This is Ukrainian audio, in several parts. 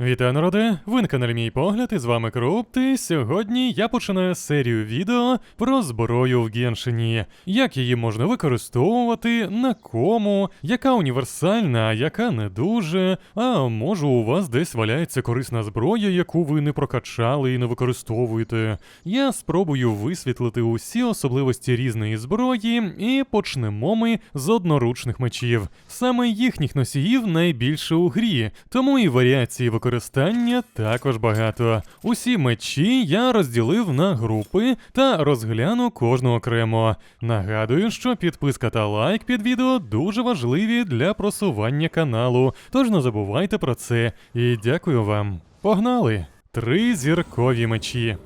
Вітаю, народи! Ви на каналі Мій Погляд, і з вами Крупт, і сьогодні я починаю серію відео про зброю в Геншині, як її можна використовувати, на кому, яка універсальна, а яка не дуже. А може у вас десь валяється корисна зброя, яку ви не прокачали і не використовуєте. Я спробую висвітлити усі особливості різної зброї, і почнемо ми з одноручних мечів. Саме їхніх носіїв найбільше у грі, тому і варіації використання також багато. Усі мечі я розділив на групи та розгляну кожну окремо. Нагадую, що підписка та лайк під відео дуже важливі для просування каналу, тож не забувайте про це. І дякую вам. Погнали! Три зіркові мечі.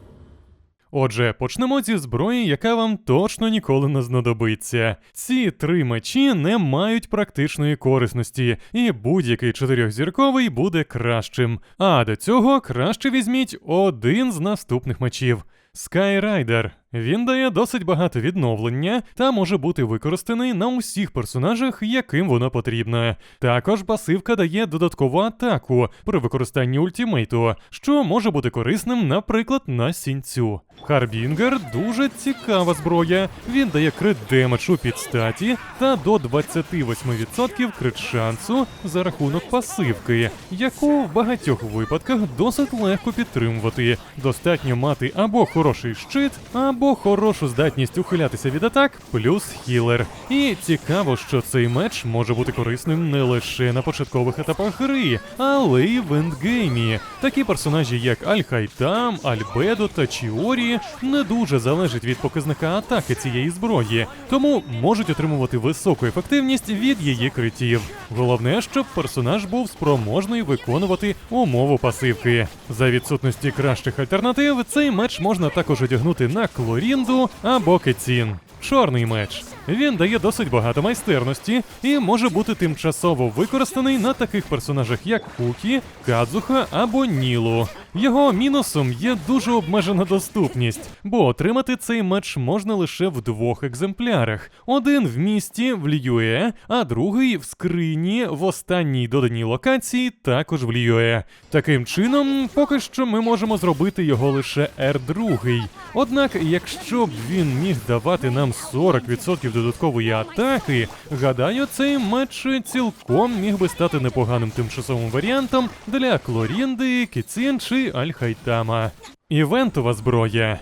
Отже, почнемо зі зброї, яка вам точно ніколи не знадобиться. Ці три мечі не мають практичної корисності, і будь-який чотирьохзірковий буде кращим. А до цього краще візьміть один з наступних мечів. Skyraider. Він дає досить багато відновлення та може бути використаний на усіх персонажах, яким воно потрібно. Також пасивка дає додаткову атаку при використанні ультімейту, що може бути корисним, наприклад, на сінцю. Харбінгер дуже цікава зброя. Він дає крит демедж у підстаті та до 28% крит шансу за рахунок пасивки, яку в багатьох випадках досить легко підтримувати. Достатньо мати або хороший щит, або хорошу здатність ухилятися від атак, плюс хілер. І цікаво, що цей меч може бути корисним не лише на початкових етапах гри, але й в ендгеймі. Такі персонажі, як Аль-Хайтам, Альбедо та Чіорі, не дуже залежать від показника атаки цієї зброї, тому можуть отримувати високу ефективність від її критів. Головне, щоб персонаж був спроможний виконувати умову пасивки. За відсутності кращих альтернатив, цей меч можна також одягнути на Клорінду або Кетін. Чорний меч. Він дає досить багато майстерності і може бути тимчасово використаний на таких персонажах, як Кукі, Кадзуха або Нілу. Його мінусом є дуже обмежена доступність, бо отримати цей меч можна лише в двох екземплярах: один в місті в Льюе, а другий в скрині в останній доданій локації, також в Льюе. Таким чином, поки що ми можемо зробити його лише R2. Однак, якщо б він міг давати нам 40% додаткової атаки, гадаю, цей меч цілком міг би стати непоганим тимчасовим варіантом для Клорінди, Кіцін чи Аль-Хайтама. Івентова зброя.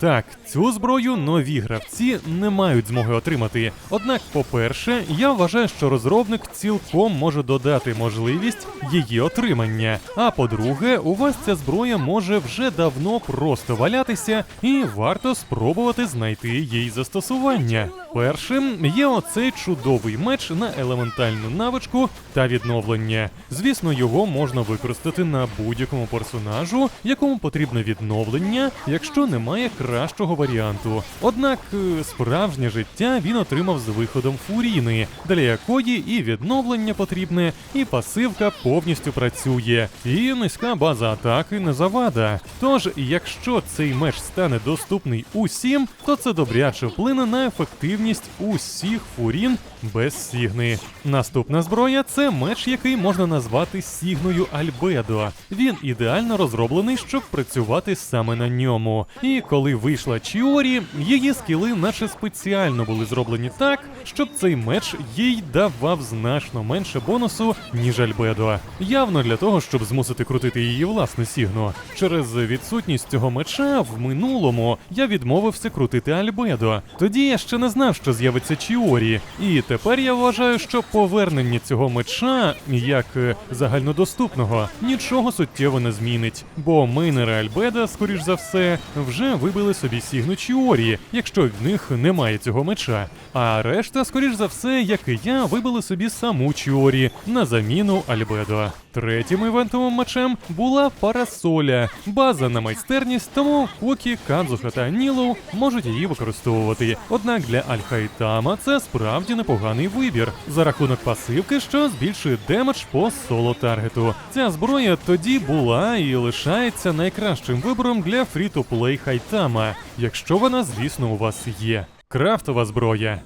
Так, цю зброю нові гравці не мають змоги отримати. Однак, по-перше, я вважаю, що розробник цілком може додати можливість її отримання. А по-друге, у вас ця зброя може вже давно просто валятися, і варто спробувати знайти їй застосування. Першим є оцей чудовий меч на елементальну навичку та відновлення. Звісно, його можна використати на будь-якому персонажу, якому потрібне відновлення, якщо немає кращого варіанту. Однак е, справжнє життя він отримав з виходом фуріни, для якої і відновлення потрібне, і пасивка повністю працює, і низька база атаки не завада. Тож, якщо цей меч стане доступний усім, то це добряче вплине на ефективність усіх фурін без сігни. Наступна зброя це меч, який можна назвати сігною Альбедо. Він ідеально розроблений, щоб працювати саме на ньому. І коли вийшла Чіорі, її скіли наче спеціально були зроблені так, щоб цей меч їй давав значно менше бонусу, ніж Альбедо. Явно для того, щоб змусити крутити її власну сігну. Через відсутність цього меча в минулому я відмовився крутити Альбедо. Тоді я ще не знав, що з'явиться Чіорі. І тепер я вважаю, що повернення цього меча, як е, загальнодоступного, нічого суттєво не змінить. Бо мейнери Альбеда, скоріш за все, вже вибили собі сігну Чіорі, якщо в них немає цього меча. А решта, скоріш за все, як і я, вибили собі саму Чіорі на заміну Альбедо. Третім івентовим мечем була парасоля, база на майстерність, тому Кокі, Кадзуха та Нілоу можуть її використовувати. Однак для Альхайтама це справді непоганий вибір за рахунок пасивки, що збільшує демедж по соло таргету. Ця зброя тоді була і лишається найкращим вибором для фрі-то-плей Хайтама, якщо вона, звісно, у вас є. Крафтова зброя.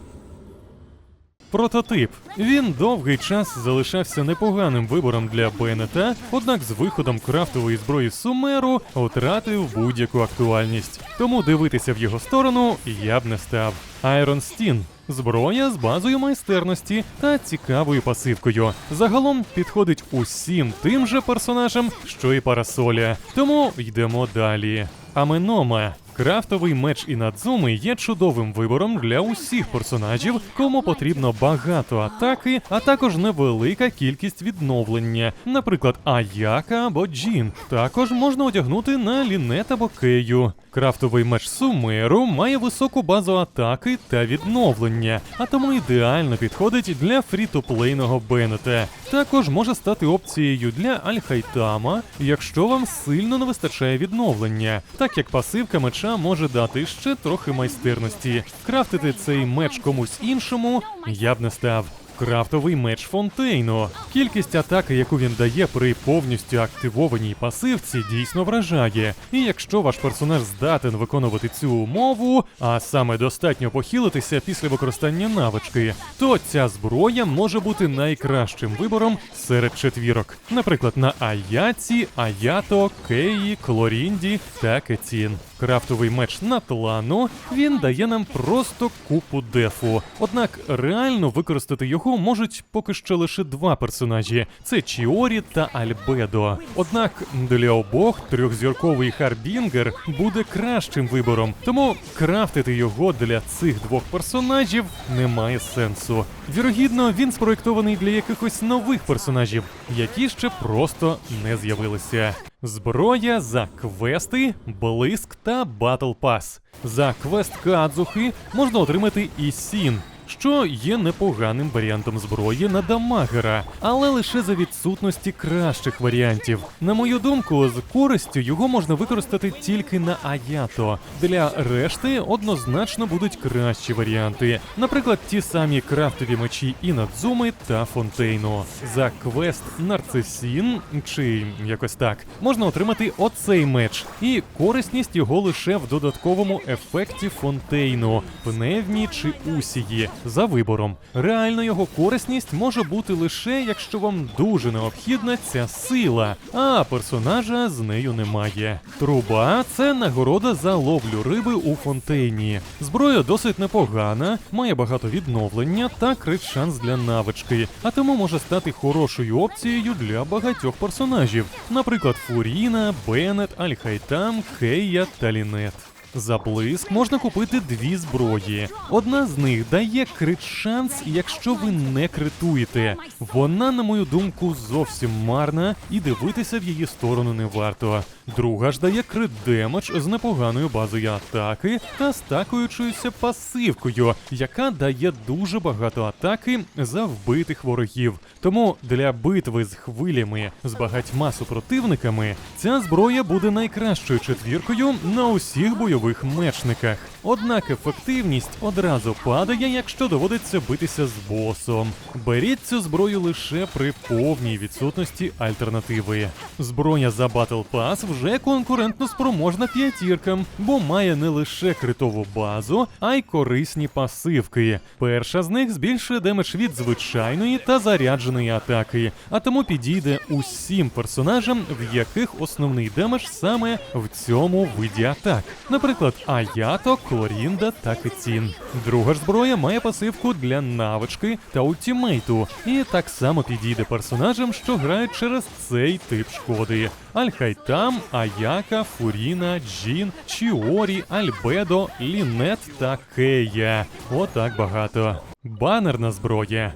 Прототип. Він довгий час залишався непоганим вибором для Беннета, однак з виходом крафтової зброї Сумеру втратив будь-яку актуальність. Тому дивитися в його сторону я б не став. Айрон Стін. Зброя з базою майстерності та цікавою пасивкою. Загалом підходить усім тим же персонажам, що і парасоля. Тому йдемо далі. Аменома. Крафтовий меч Інадзуми є чудовим вибором для усіх персонажів, кому потрібно багато атаки, а також невелика кількість відновлення, наприклад, Аяка або Джін. Також можна одягнути на Лінет або Кею. Крафтовий меч Сумеру має високу базу атаки та відновлення, а тому ідеально підходить для фрі-то-плейного Беннета. Також може стати опцією для Альхайтама, якщо вам сильно не вистачає відновлення, так як пасивка меча може дати ще трохи майстерності. Крафтити цей меч комусь іншому я б не став. Крафтовий меч Фонтейно. Кількість атаки, яку він дає при повністю активованій пасивці, дійсно вражає. І якщо ваш персонаж здатен виконувати цю умову, а саме достатньо похилитися після використання навички, то ця зброя може бути найкращим вибором серед четвірок. Наприклад, на Аяці, Аято, Кеї, Клорінді та Кетін. Крафтовий меч Натлану він дає нам просто купу дефу. Однак реально використати його можуть поки що лише два персонажі: це Чіорі та Альбедо. Однак для обох трьохзірковий Харбінгер буде кращим вибором, тому крафтити його для цих двох персонажів немає сенсу. Вірогідно, він спроєктований для якихось нових персонажів, які ще просто не з'явилися. Зброя за квести, блиск та батл пас. За квест Кадзухи можна отримати і сін, що є непоганим варіантом зброї на дамагера, але лише за відсутності кращих варіантів. На мою думку, з користю його можна використати тільки на Аято. Для решти однозначно будуть кращі варіанти, наприклад, ті самі крафтові мечі Інадзуми та Фонтейну. За квест Нарцисін чи якось так можна отримати оцей меч, і корисність його лише в додатковому ефекті Фонтейну, пневмі чи усії за вибором. Реально його корисність може бути лише якщо вам дуже необхідна ця сила, а персонажа з нею немає. Труба це нагорода за ловлю риби у фонтейні. Зброя досить непогана, має багато відновлення та крит шанс для навички, а тому може стати хорошою опцією для багатьох персонажів, наприклад, Фуріна, Беннет, Альхайтам, Хея та Лінет. За блиск можна купити дві зброї. Одна з них дає крит шанс, якщо ви не критуєте. Вона, на мою думку, зовсім марна, і дивитися в її сторону не варто. Друга ж дає крит демедж з непоганою базою атаки та стакуючоюся пасивкою, яка дає дуже багато атаки за вбитих ворогів. Тому для битви з хвилями з багатьма супротивниками ця зброя буде найкращою четвіркою на усіх бойових мечниках. Однак ефективність одразу падає, якщо доводиться битися з босом. Беріть цю зброю лише при повній відсутності альтернативи. Зброя за Battle Pass вже конкурентно спроможна п'ятіркам, бо має не лише критову базу, а й корисні пасивки. Перша з них збільшує демедж від звичайної та зарядженої атаки, а тому підійде усім персонажам, в яких основний демедж саме в цьому виді атак. Наприклад, Аято, Клорінда та Кетін. Друга ж зброя має пасивку для навички та ультімейту, і так само підійде персонажам, що грають через цей тип шкоди. Альхайтам, Аяка, Фуріна, Джін, Чіорі, Альбедо, Лінет та Кея. Отак багато. Банерна зброя.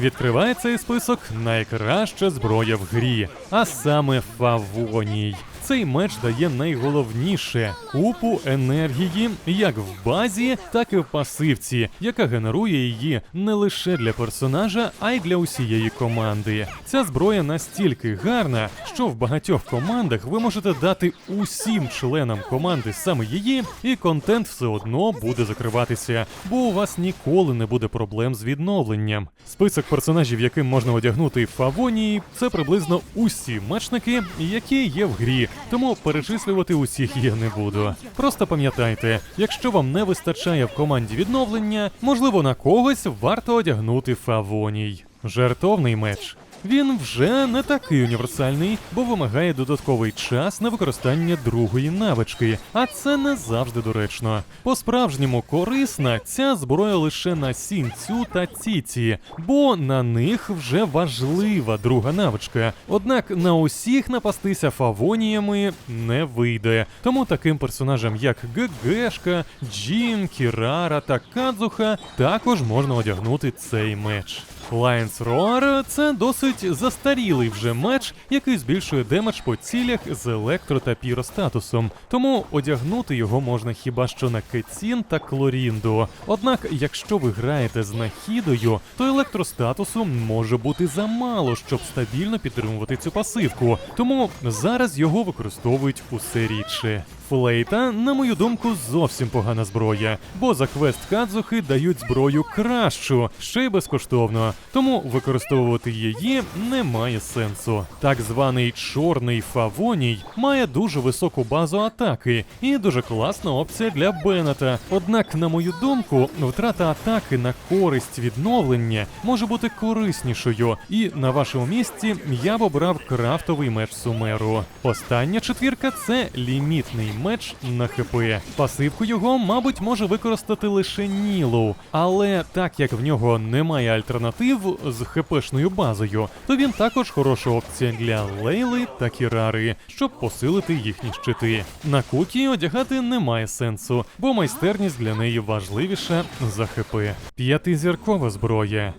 Відкриває цей список найкраща зброя в грі, а саме Фавоній. Цей меч дає найголовніше купу енергії як в базі, так і в пасивці, яка генерує її не лише для персонажа, а й для усієї команди. Ця зброя настільки гарна, що в багатьох командах ви можете дати усім членам команди саме її, і контент все одно буде закриватися, бо у вас ніколи не буде проблем з відновленням. Список персонажів, яким можна одягнути фавонії, це приблизно усі мечники, які є в грі, тому перечислювати усіх я не буду. Просто пам'ятайте, якщо вам не вистачає в команді відновлення, можливо на когось варто одягнути фавоній. Жартовний меч. Він вже не такий універсальний, бо вимагає додатковий час на використання другої навички, а це не завжди доречно. По-справжньому корисна ця зброя лише на сінцю та ціці, бо на них вже важлива друга навичка. Однак на усіх напастися фавоніями не вийде. Тому таким персонажам, як ГГшка, Джін, Кірара та Кадзуха, також можна одягнути цей меч. Lions Roar – це досить застарілий вже меч, який збільшує демедж по цілях з електро та піростатусом, тому одягнути його можна хіба що на Кетсін та Клорінду. Однак, якщо ви граєте з нахідою, то електростатусу може бути замало, щоб стабільно підтримувати цю пасивку, тому зараз його використовують усе рідше. Флейта, на мою думку, зовсім погана зброя, бо за квест Кадзухи дають зброю кращу, ще й безкоштовно. Тому використовувати її немає сенсу. Так званий чорний фавоній має дуже високу базу атаки і дуже класна опція для Беннета. Однак, на мою думку, втрата атаки на користь відновлення може бути кориснішою, і на вашому місці я б обрав крафтовий меч Сумеру. Остання четвірка це лімітний меч на ХП. Пасивку його, мабуть, може використати лише Нілу, але так як в нього немає альтернатив з ХПшною базою, то він також хороша опція для Лейли та Кірари, щоб посилити їхні щити. На Кукі одягати немає сенсу, бо майстерність для неї важливіша за ХП. П'ятизіркова зброя.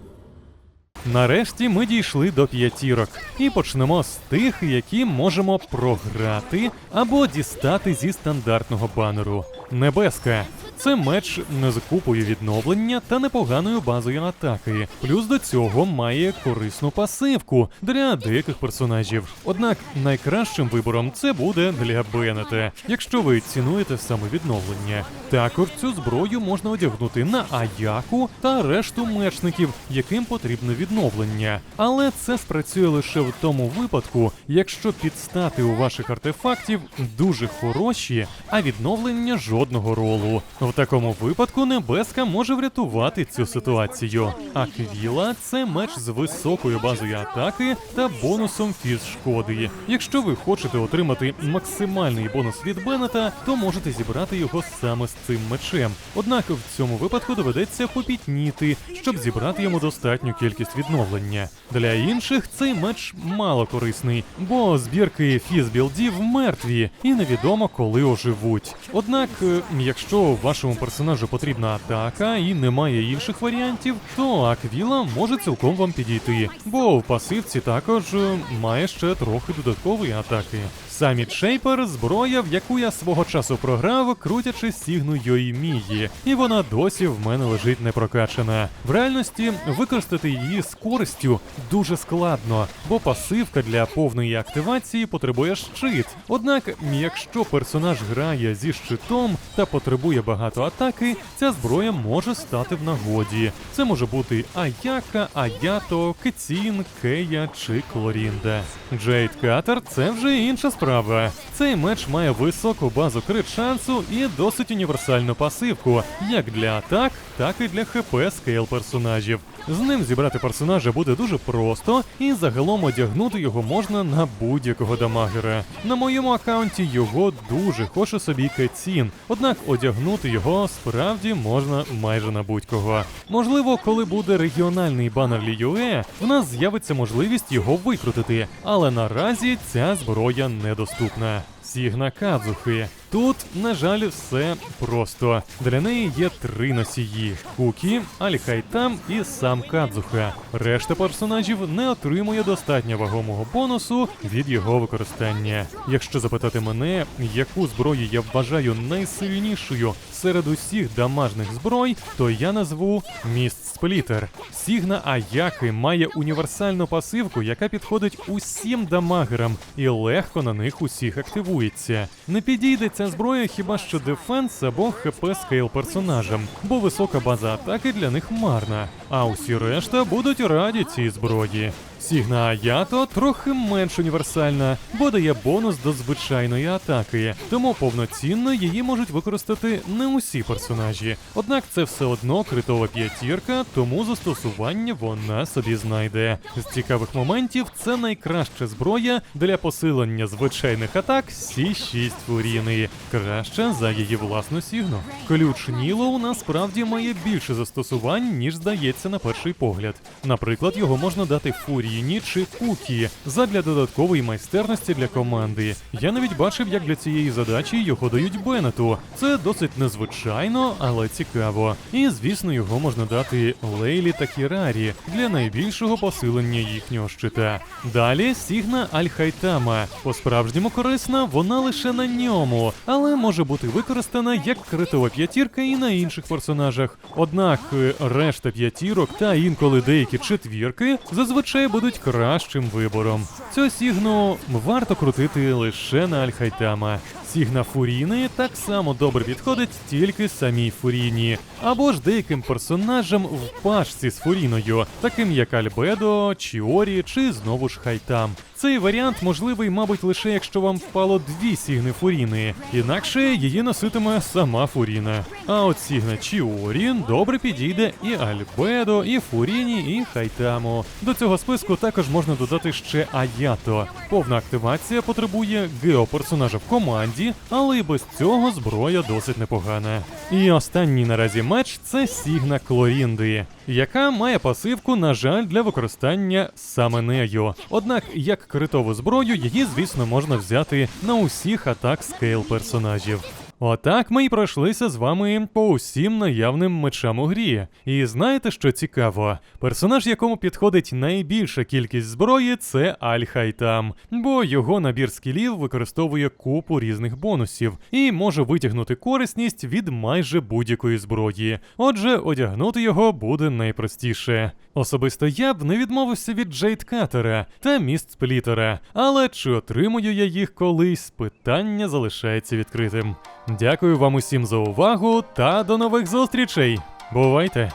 Нарешті ми дійшли до п'ятірок і почнемо з тих, які можемо програти або дістати зі стандартного банеру. Небеска. Це меч не з купою відновлення та непоганою базою атаки. Плюс до цього має корисну пасивку для деяких персонажів. Однак найкращим вибором це буде для Беннета, якщо ви цінуєте саме відновлення. Також цю зброю можна одягнути на Аяку та решту мечників, яким потрібно відновлення. Але це спрацює лише в тому випадку, якщо підстати у ваших артефактів дуже хороші, а відновлення жодного ролу. Такому випадку небеска може врятувати цю ситуацію. А Квіла це меч з високою базою атаки та бонусом фіз шкоди. Якщо ви хочете отримати максимальний бонус від Беннета, то можете зібрати його саме з цим мечем. Однак в цьому випадку доведеться попітніти, щоб зібрати йому достатню кількість відновлення. Для інших цей меч мало корисний, бо збірки фіз-білдів мертві і невідомо коли оживуть. Однак, якщо вашому персонажу потрібна атака і немає інших варіантів, то Аквіла може цілком вам підійти, бо в пасивці також е, має ще трохи додаткової атаки. Саміт Шейпер зброя, в яку я свого часу програв, крутячи стігну Йоймії, і вона досі в мене лежить непрокачана. В реальності використати її з користю дуже складно, бо пасивка для повної активації потребує щит. Однак, якщо персонаж грає зі щитом та потребує багато атаки, ця зброя може стати в нагоді. Це може бути Аяка, Аято, Кетін, Кея чи Клорінда. Джейд Катер це вже інша справа. Цей меч має високу базу крит шансу і досить універсальну пасивку, як для атак, так і для ХП скейл персонажів. З ним зібрати персонажа буде дуже просто, і загалом одягнути його можна на будь-якого дамагера. На моєму аккаунті його дуже хоче собі Кетсін, однак одягнути його справді можна майже на будь-кого. Можливо, коли буде регіональний банер Лі в нас з'явиться можливість його викрутити, але наразі ця зброя недоступна. Сігна Кадзухи. Тут, на жаль, все просто. Для неї є три носії: Кукі, Аль-Хайтам і сам Кадзуха. Решта персонажів не отримує достатньо вагомого бонусу від його використання. Якщо запитати мене, яку зброю я вважаю найсильнішою серед усіх дамажних зброй, то я назву Міст Сплітер. Сігна Аяки має універсальну пасивку, яка підходить усім дамагерам і легко на них усіх активується. Не підійде ця зброя хіба що дефенс або хп скейл персонажам, бо висока база атаки для них марна. А усі решта будуть раді цій зброї. Сігна Аято трохи менш універсальна, бо дає бонус до звичайної атаки, тому повноцінно її можуть використати не усі персонажі. Однак це все одно критова п'ятірка, тому застосування вона собі знайде. З цікавих моментів це найкраща зброя для посилення звичайних атак всі 6 фуріни, краща за її власну сігну. Ключ Нілоу насправді має більше застосувань, ніж здається на перший погляд. Наприклад, його можна дати Фуріні чи Кукі задля додаткової майстерності для команди. Я навіть бачив, як для цієї задачі його дають Беннету. Це досить незвичайно, але цікаво. І звісно, його можна дати Лейлі та Кірарі для найбільшого посилення їхнього щита. Далі Сігна Альхайтама. По-справжньому корисна вона лише на ньому, але може бути використана як критова п'ятірка і на інших персонажах. Однак е, решта п'ятірок та інколи деякі четвірки зазвичай будуть кращим вибором. Цю сігну варто крутити лише на Альхайтама. Сігна Фуріни так само добре підходить тільки самій Фуріні, або ж деяким персонажам в пашці з Фуріною, таким як Альбедо, Чіорі чи знову ж Хайтам. Цей варіант можливий, мабуть, лише якщо вам впало дві сігни Фуріни, інакше її носитиме сама Фуріна. А от сігна Чіорі добре підійде і Альбедо, і Фуріні, і Хайтаму. До цього списку також можна додати ще Аято. Повна активація потребує геоперсонажа в команді, але й без цього зброя досить непогана. І останній наразі меч це Сігна Клорінди, яка має пасивку, на жаль, для використання саме нею. Однак, як критову зброю, її, звісно, можна взяти на усіх атак скейл персонажів. Отак ми й пройшлися з вами по усім наявним мечам у грі. І знаєте, що цікаво? Персонаж, якому підходить найбільша кількість зброї, це Аль-Хайтам, бо його набір скілів використовує купу різних бонусів і може витягнути корисність від майже будь-якої зброї. Отже, одягнути його буде найпростіше. Особисто я б не відмовився від Джейд Катера та міст Сплітера, але чи отримую я їх колись, питання залишається відкритим. Дякую вам усім за увагу та до нових зустрічей. Бувайте!